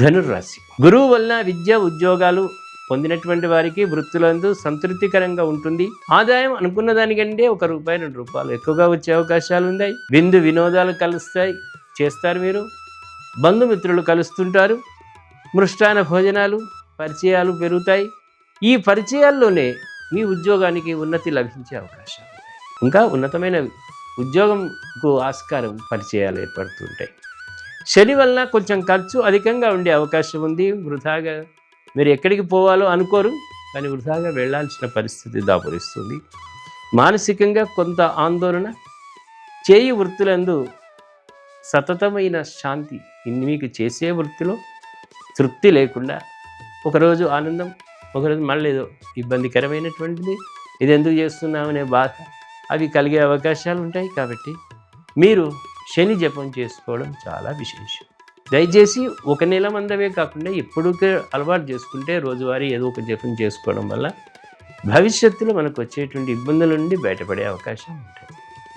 ధనుర్రాశి. గురువు వలన విద్య ఉద్యోగాలు పొందినటువంటి వారికి వృత్తులందు సంతృప్తికరంగా ఉంటుంది. ఆదాయం అనుకున్న దానికంటే ఒక రూపాయి రెండు రూపాయలు ఎక్కువగా వచ్చే అవకాశాలు ఉన్నాయి. విందు వినోదాలు కలుస్తాయి. చేస్తారు మీరు. బంధుమిత్రులు కలుస్తుంటారు. మృష్టాన భోజనాలు పరిచయాలు పెరుగుతాయి. ఈ పరిచయాల్లోనే మీ ఉద్యోగానికి ఉన్నతి లభించే అవకాశాలు ఇంకా ఉన్నతమైన ఉద్యోగంకు ఆస్కారం పరిచయాలు ఏర్పడుతుంటాయి శని వలన కొంచెం ఖర్చు అధికంగా ఉండే అవకాశం ఉంది. వృధాగా మీరు ఎక్కడికి పోవాలో అనుకోరు. కానీ వృధాగా వెళ్ళాల్సిన పరిస్థితి దాపురిస్తుంది. మానసికంగా కొంత ఆందోళన చేయి వృత్తులందు సతతమైన శాంతి ఇన్ని మీకు చేసే వృత్తిలో తృప్తి లేకుండా ఒకరోజు ఆనందం ఒకరోజు మళ్ళీ ఏదో ఇబ్బందికరమైనటువంటిది. ఇది ఎందుకు చేస్తున్నామనే బాధ అవి కలిగే అవకాశాలు ఉంటాయి కాబట్టి మీరు శని జపం చేసుకోవడం చాలా విశేషం. దయచేసి ఒక నెల మందమే కాకుండా ఎప్పుడూకే అలవాటు చేసుకుంటే రోజువారీ ఏదో ఒక జపం చేసుకోవడం వల్ల భవిష్యత్తులో మనకు వచ్చేటువంటి ఇబ్బందుల నుండి బయటపడే అవకాశం ఉంటుంది.